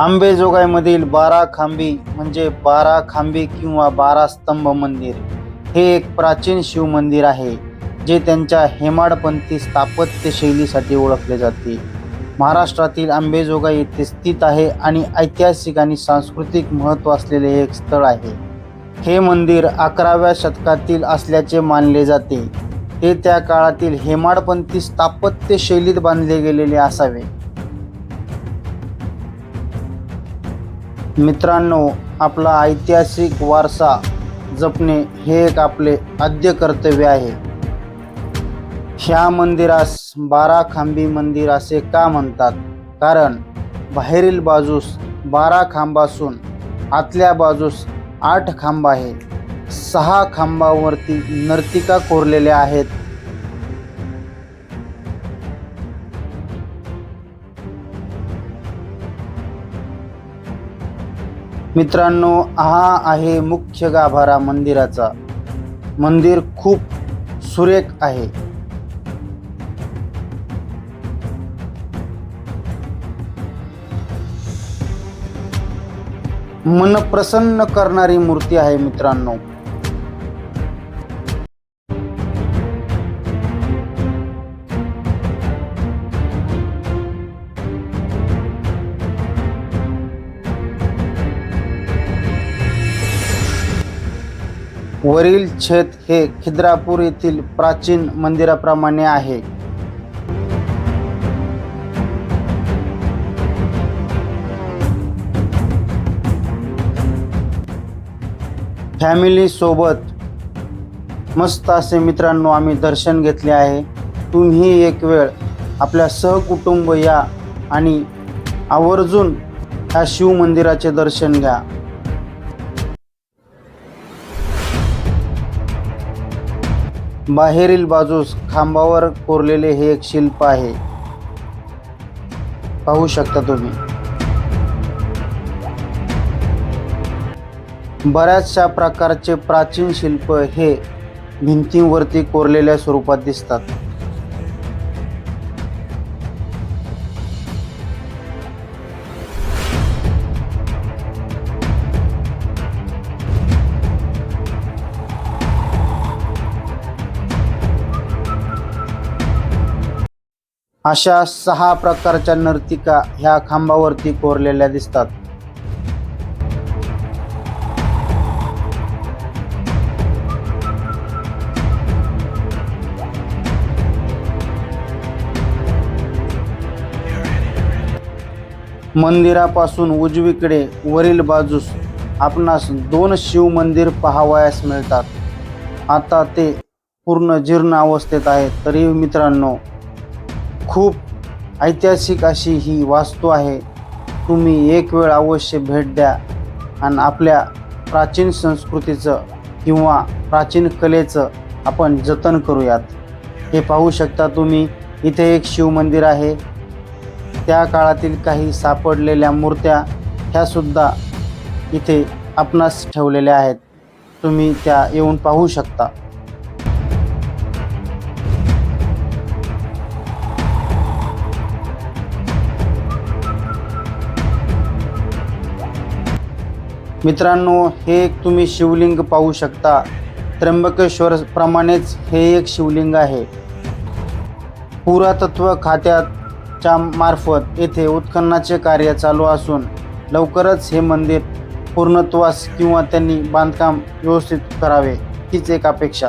आंबेजोगाईमधील बारा खांबी म्हणजे बारा खांबी किंवा बारा स्तंभ मंदिर हे एक प्राचीन शिव मंदिर आहे जे त्यांच्या हेमाडपंथी स्थापत्य शैलीसाठी ओळखले जाते. महाराष्ट्रातील आंबेजोगाई येथे स्थित आहे आणि ऐतिहासिक आणि सांस्कृतिक महत्त्व असलेले एक स्थळ आहे. हे मंदिर अकराव्या शतकातील असल्याचे मानले जाते. ते त्या काळातील हेमाडपंथी स्थापत्य शैलीत बांधले गेलेले असावे. मित्रांनो आपला ऐतिहासिक वारसा जपणे हे एक आपले आद्य कर्तव्य आहे. ह्या मंदिरास बारा खांबी मंदिर असे का म्हणतात? कारण बाहेरील बाजूस बारा खांब असून आतल्या बाजूस आठ खांब आहे सहा खांबावरती नर्तिका कोरलेल्या आहेत. मित्रांनो हा आहे मुख्य गाभारा मंदिराचा. मंदिर खूप सुरेख आहे. मन प्रसन्न करणारी मूर्ती आहे मित्रांनो. वरील छत हे खिद्रापूर येथील प्राचीन मंदिराप्रमाणे आहे. फॅमिली सोबत मस्त असे मित्रांनो आम्ही दर्शन घेतले आहे. तुम्ही एक वेळ आपल्या सहकुटुंब या आणि आवर्जून ह्या शिवमंदिराचे दर्शन घ्या. बाहेरील बाजूस खांबावर कोरलेले हे एक शिल्प आहे. पाहू शकता तुम्ही. बऱ्याचशा प्रकारचे प्राचीन शिल्प हे भिंतींवरती कोरलेल्या स्वरूपात दिसतात. अशा सहा प्रकारच्या नर्तिका ह्या खांबावरती कोरलेल्या दिसतात. मंदिरापासून उजवीकडे वरील बाजूस आपणास दोन शिव मंदिर पाहावयास मिळतात. आता ते पूर्ण जीर्ण अवस्थेत आहे तरी मित्रांनो खूप ऐतिहासिक अशी ही वास्तू आहे. तुम्ही एक वेळ अवश्य भेट द्या आणि आपल्या प्राचीन संस्कृतीचं किंवा प्राचीन कलेचं आपण जतन करूयात. हे पाहू शकता तुम्ही इथे एक शिवमंदिर आहे. त्या काळातील काही सापडलेल्या मूर्त्या ह्यासुद्धा इथे आपणास ठेवलेल्या आहेत. तुम्ही त्या येऊन पाहू शकता. मित्रांनो हे एक तुम्ही शिवलिंग पाहू शकता. त्र्यंबकेश्वर प्रमाणेच हे एक शिवलिंग आहे. पुरातत्व खात्याच्या मार्फत येथे उत्खननाचे कार्य चालू असून लवकरच हे मंदिर पूर्णत्वास किंवा त्यांनी बांधकाम व्यवस्थित करावे हीच एक अपेक्षा.